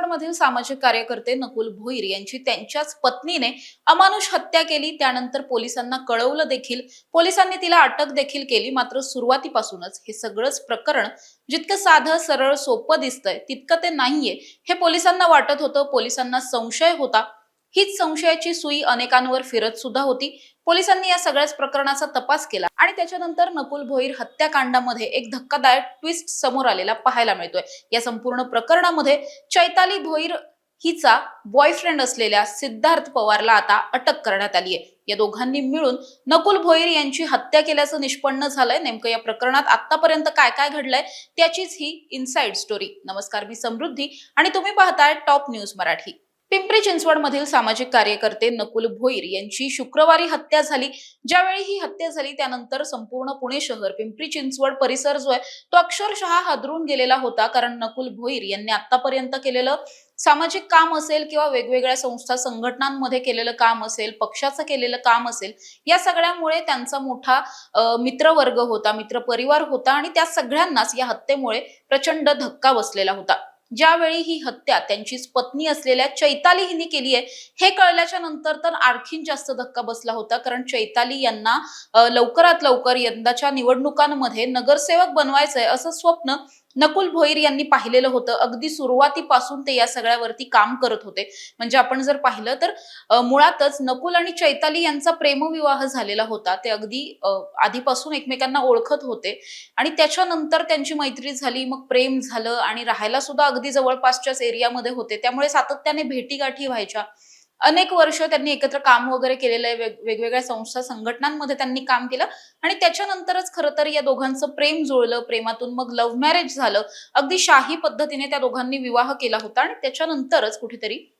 चिंचवडमधील सामाजिक कार्यकर्ते नकुल भोईर यांची त्यांच्याच पत्नीने अमानुष हत्या केली. त्यानंतर पोलिसांना कळवलं देखील. पोलिसांनी तिला अटक देखील केली. मात्र सुरुवातीपासूनच हे सगळंच प्रकरण जितकं साधं सरळ सोपं दिसतंय तितकं ते नाहीये. हे पोलिसांना वाटत होतं. पोलिसांना संशय होता. हीच संशयाची सुई अनेकांवर फिरत सुद्धा होती. पोलिसांनी या सगळ्याच प्रकरणाचा तपास केला आणि त्याच्यानंतर नकुल भोईर हत्याकांडामध्ये एक धक्कादायक ट्विस्ट समोर आलेला पाहायला मिळतोय. या संपूर्ण प्रकरणामध्ये चैताली भोईर हिचा बॉयफ्रेंड असलेल्या सिद्धार्थ पवारला आता अटक करण्यात आली आहे या दोघांनी मिळून नकुल भोईर यांची हत्या केल्याचं निष्पन्न झालंय. नेमकं या प्रकरणात आतापर्यंत काय काय घडलंय त्याचीच ही इनसाइड स्टोरी नमस्कार मी समृद्धी आणि तुम्ही पाहताय टॉप न्यूज मराठी. पिंपरी चिंचवडमधील सामाजिक कार्यकर्ते नकुल भोईर यांची शुक्रवारी हत्या झाली. ज्यावेळी ही हत्या झाली त्यानंतर संपूर्ण पुणे शहर पिंपरी चिंचवड परिसर जो आहे तो अक्षरशः हादरून गेलेला होता. कारण नकुल भोईर यांनी आतापर्यंत केलेलं सामाजिक काम असेल किंवा वेगवेगळ्या संस्था संघटनांमध्ये केलेलं काम असेल पक्षाचं केलेलं काम असेल या सगळ्यामुळे त्यांचा मोठा मित्रवर्ग होता मित्र परिवार होता आणि त्या सगळ्यांनाच या हत्येमुळे प्रचंड धक्का बसलेला होता. ज्यावेळी ही हत्या त्यांचीच पत्नी असलेल्या चैताली हिने केली आहे हे कळल्याच्या नंतर तर आणखीन जास्त धक्का बसला होता. कारण चैताली यांना लवकरात लवकर यंदाच्या निवडणुकांमध्ये नगरसेवक बनवायचंय असं स्वप्न नकुल भोईर यांनी पाहिलेलं होतं. अगदी सुरुवातीपासून ते या सगळ्यावरती काम करत होते. म्हणजे आपण जर पाहिलं तर मुळातच नकुल आणि चैताली यांचा प्रेमविवाह झालेला होता. ते अगदी आधीपासून एकमेकांना ओळखत होते. आणि त्याच्यानंतर त्यांची मैत्री झाली मग प्रेम झालं आणि राहायला सुद्धा अगदी जवळपासच्याच एरियामध्ये होते. त्यामुळे सातत्याने भेटीगाठी व्हायच्या. अनेक वर्ष त्यांनी एकत्र काम वगैरे केलेलं आहे वेग- वेगवेगळ्या संस्था संघटनांमध्ये त्यांनी काम केलं. आणि त्याच्यानंतरच खरं तर या दोघांचं प्रेम जुळलं प्रेमातून मग लव्ह मॅरेज झालं. अगदी शाही पद्धतीने त्या दोघांनी विवाह केला होता आणि त्याच्यानंतरच कुठेतरी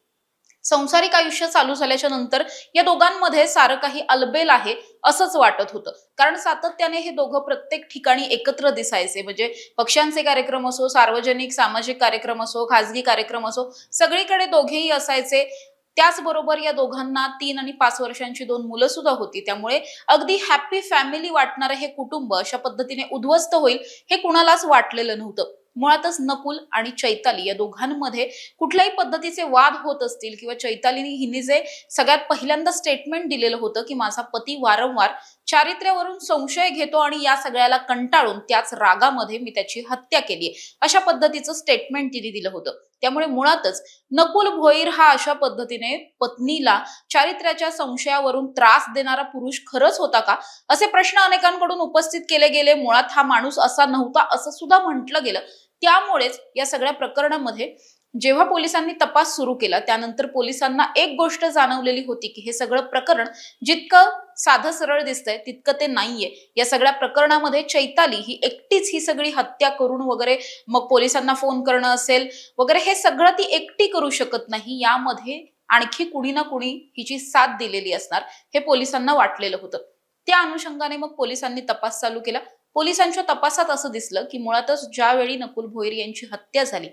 संसारिक आयुष्य चालू झाल्याच्यानंतर या दोघांमध्ये सारं काही अलबेल आहे असंच वाटत होतं. कारण सातत्याने हे दोघं प्रत्येक ठिकाणी एकत्र दिसायचे. म्हणजे पक्षांचे कार्यक्रम असो सार्वजनिक सामाजिक कार्यक्रम असो खाजगी कार्यक्रम असो सगळीकडे दोघेही असायचे. त्याचबरोबर या दोघांना तीन आणि पाच वर्षांची दोन मुलं सुद्धा होती. त्यामुळे अगदी हॅपी फॅमिली वाटणारं हे कुटुंब अशा पद्धतीने उद्ध्वस्त होईल हे कुणालाच वाटलेलं नव्हतं. मुळातच नकुल आणि चैताली या दोघांमध्ये कुठल्याही पद्धतीचे वाद होत असतील किंवा चैतालीने हिने जे सगळ्यात पहिल्यांदा स्टेटमेंट दिलेलं होतं की माझा पती वारंवार चारित्र्यावरून संशय घेतो आणि या सगळ्याला कंटाळून त्याच रागामध्ये मी त्याची हत्या केली अशा पद्धतीचं स्टेटमेंट तिने दिलं होतं. त्यामुळे मुळातच नकुल भोईर हा अशा पद्धतीने पत्नीला चारित्र्याच्या संशयावरून त्रास देणारा पुरुष खरंच होता का? असे प्रश्न अनेकांकडून उपस्थित केले गेले. मुळात हा माणूस असा नव्हता असं सुद्धा म्हटलं गेलं. त्यामुळेच या सगळ्या प्रकरणामध्ये जेव्हा पोलिसांनी तपास सुरू केला त्यानंतर पोलिसांना एक गोष्ट जाणवलेली होती की हे सगळं प्रकरण जितकं साधं सरळ दिसतंय तितकं ते नाहीये. या सगळ्या प्रकरणामध्ये चैताली ही एकटीच ही सगळी हत्या करून वगैरे मग पोलिसांना फोन करणं असेल वगैरे हे सगळं ती एकटी करू शकत नाही यामध्ये आणखी कुणी ना कुणी हिची साथ दिलेली असणार हे पोलिसांना वाटलेलं होतं. त्या अनुषंगाने मग पोलिसांनी तपास चालू केला. पोलिसांच्या तपासात असं दिसलं की मुळातच ज्यावेळी नकुल भोईर यांची हत्या झाली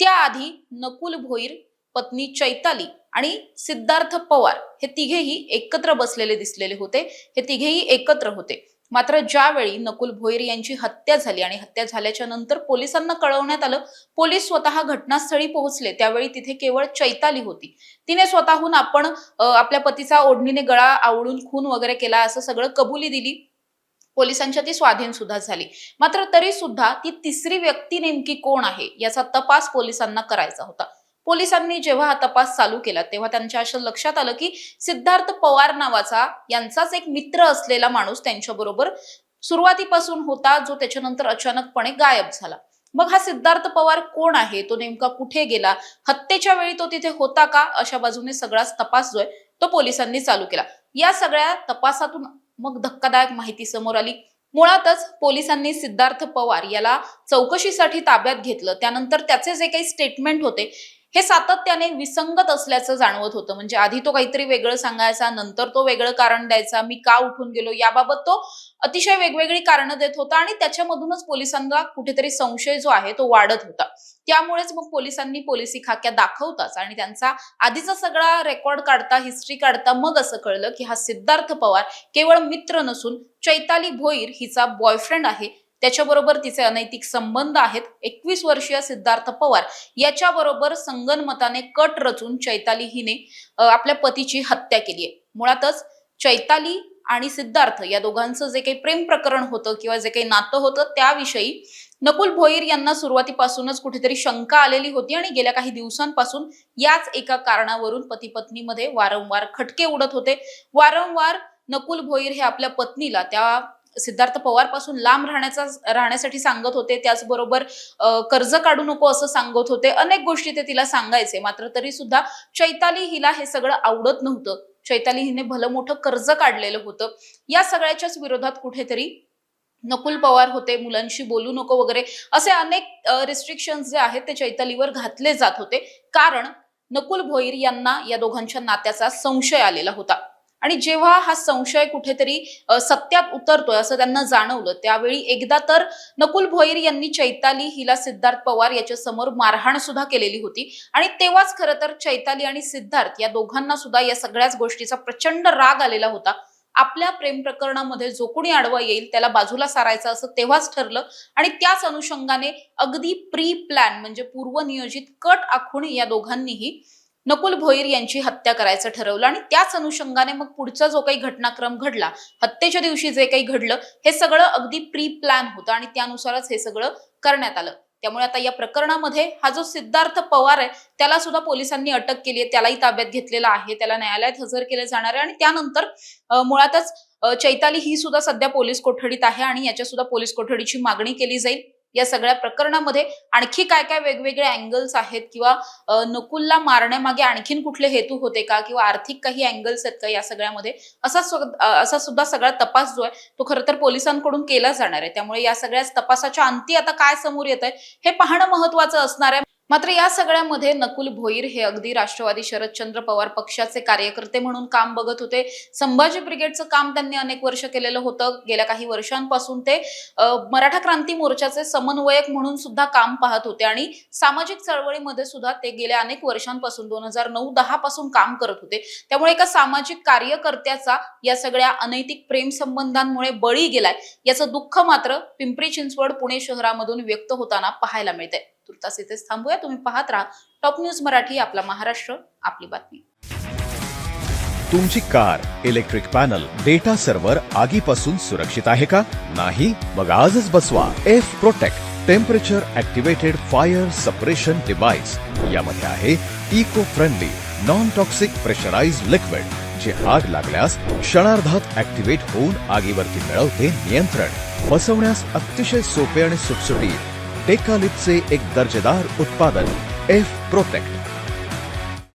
त्याआधी नकुल भोईर पत्नी चैताली आणि सिद्धार्थ पवार हे तिघेही एकत्र बसलेले दिसलेले होते. हे तिघेही एकत्र होते. मात्र ज्यावेळी नकुल भोईर यांची हत्या झाली आणि हत्या झाल्याच्यानंतर पोलिसांना कळवण्यात आलं पोलीस स्वतः घटनास्थळी पोहोचले. त्यावेळी तिथे केवळ चैताली होती. तिने स्वतःहून आपण आपल्या पतीचा ओढणीने गळा आवळून खून वगैरे केला असं सगळं कबुली दिली. पोलिसांच्या ती स्वाधीन सुद्धा झाली. मात्र तरी सुद्धा ती तिसरी व्यक्ती नेमकी कोण आहे याचा तपास पोलिसांना करायचा होता. पोलिसांनी जेव्हा हा तपास चालू केला तेव्हा त्यांच्या असं लक्षात आलं की सिद्धार्थ पवार नावाचा यांचाच एक मित्र असलेला माणूस त्यांच्याबरोबर सुरुवातीपासून होता जो त्याच्यानंतर अचानकपणे गायब झाला. मग हा सिद्धार्थ पवार कोण आहे तो नेमका कुठे गेला हत्येच्या वेळी तो तिथे होता का अशा बाजूने सगळाच तपास जो आहे तो पोलिसांनी चालू केला. या सगळ्या तपासातून मग धक्कादायक माहिती समोर आली. मुळातच पोलिसांनी सिद्धार्थ पवार याला चौकशीसाठी ताब्यात घेतलं. त्यानंतर त्याचे जे काही स्टेटमेंट होते हे सातत्याने विसंगत असल्याचं जाणवत होतं. म्हणजे आधी तो काहीतरी वेगळं सांगायचा नंतर तो वेगळं कारण द्यायचा मी का उठून गेलो याबाबत तो अतिशय वेगवेगळी कारणं देत होता आणि त्याच्यामधूनच पोलिसांना कुठेतरी संशय जो आहे तो वाढत होता. त्यामुळेच मग पोलिसांनी पोलिसी खाक्या दाखवताच आणि त्यांचा आधीचा सगळा रेकॉर्ड काढता हिस्ट्री काढता मग असं कळलं की हा सिद्धार्थ पवार केवळ मित्र नसून चैताली भोईर हिचा बॉयफ्रेंड आहे. त्याच्याबरोबर तिचे अनैतिक संबंध आहेत. एकवीस वर्षीय सिद्धार्थ पवार याच्याबरोबर संगनमताने कट रचून चैताली हिने आपल्या पतीची हत्या केली आहे. मुळातच चैताली आणि सिद्धार्थ या दोघांचं जे काही प्रेम प्रकरण होतं किंवा जे काही नातं होतं त्याविषयी नकुल भोईर यांना सुरुवातीपासूनच कुठेतरी शंका आलेली होती आणि गेल्या काही दिवसांपासून याच एका कारणावरून पती पत्नीमध्ये वारंवार खटके उडत होते. वारंवार नकुल भोईर हे आपल्या पत्नीला त्या सिद्धार्थ पवारपासून लांब राहण्याचा राहण्यासाठी सांगत होते. त्याचबरोबर कर्ज काढू नको असं सांगत होते. अनेक गोष्टी ते तिला सांगायचे. मात्र तरी सुद्धा चैताली हिला हे सगळं आवडत नव्हतं. चैताली हिने भलं मोठं कर्ज काढलेलं होतं. या सगळ्याच्याच विरोधात कुठेतरी नकुल पवार होते. मुलांशी बोलू नको वगैरे असे अनेक रिस्ट्रिक्शन जे आहेत ते चैतालीवर घातले जात होते. कारण नकुल भोईर यांना या दोघांच्या नात्याचा संशय आलेला होता. आणि जेव्हा हा संशय कुठेतरी सत्यात उतरतोय असं त्यांना जाणवलं त्यावेळी एकदा तर नकुल भोईर यांनी चैताली हिला सिद्धार्थ पवार याच्या समोर मारहाण सुद्धा केलेली होती. आणि तेव्हाच खरं तर चैताली आणि सिद्धार्थ या दोघांना सुद्धा या सगळ्याच गोष्टीचा प्रचंड राग आलेला होता. आपल्या प्रेम प्रकरणामध्ये जो कोणी आडवा येईल त्याला बाजूला सारायचं असं तेव्हाच ठरलं. आणि त्याच अनुषंगाने अगदी प्री प्लॅन म्हणजे पूर्वनियोजित कट आखून या दोघांनीही नकुल भोईर यांची हत्या करायचं ठरवलं आणि त्याच अनुषंगाने मग पुढचा जो काही घटनाक्रम घडला हत्येच्या दिवशी जे काही घडलं हे सगळं अगदी प्री प्लॅन होतं आणि त्यानुसारच हे सगळं करण्यात आलं. त्यामुळे आता या प्रकरणामध्ये हा जो सिद्धार्थ पवार आहे त्याला सुद्धा पोलिसांनी अटक केली आहे त्यालाही ताब्यात घेतलेला आहे त्याला न्यायालयात हजर केले जाणार आहे आणि त्यानंतर मुळातच चैताली ही सुद्धा सध्या पोलीस कोठडीत आहे आणि याच्या सुद्धा पोलीस कोठडीची मागणी केली जाईल. या सगळ्या प्रकरणामध्ये आणखी काय काय वेगवेगळे अँगल्स आहेत किंवा नकुलला मारण्यामागे आणखीन कुठले हेतू होते का? किंवा आर्थिक काही अँगल्स आहेत का या सगळ्यामध्ये? असा असा सुद्धा सगळा तपास जो आहे तो खरं तर पोलिसांकडून केला जाणार आहे. त्यामुळे या सगळ्या तपासाच्या अंती आता काय समोर येत आहे हे पाहणं महत्वाचं असणार आहे. मात्र या सगळ्यामध्ये नकुल भोईर हे अगदी राष्ट्रवादी शरदचंद्र पवार पक्षाचे कार्यकर्ते म्हणून काम बघत होते. संभाजी ब्रिगेडचं काम त्यांनी अनेक वर्ष केलेलं होतं. गेल्या काही वर्षांपासून ते मराठा क्रांती मोर्चाचे समन्वयक म्हणून सुद्धा काम पाहत होते आणि सामाजिक चळवळीमध्ये सुद्धा ते गेल्या अनेक वर्षांपासून दोन हजार नऊ दहा पासून काम करत होते. त्यामुळे एका सामाजिक कार्यकर्त्याचा या सगळ्या अनैतिक प्रेम संबंधांमुळे बळी गेलाय. याचं दुःख मात्र पिंपरी चिंचवड पुणे शहरामधून व्यक्त होताना पाहायला मिळतंय. तुर्तास इथेच थांबूया. तुम्ही पाहत राहा. टॉप न्यूज मराठी आपला महाराष्ट्र आपली बातमी. तुमची car electric panel data server आगीपासून सुरक्षित आहे का? नाही मग आजच बसवा. F protect temperature activated fire suppression device. यामध्ये आहे eco friendly non toxic pressurise liquid जे आग लागल्यास क्षणार्धात ऍक्टिव्हेट होऊन आगीवरती मिळवते नियंत्रण. बसवण्यास अतिशय सोपे आणि सुटसुटीत. टेकालिपचे एक दर्जेदार उत्पादन एफ प्रोटेक्ट.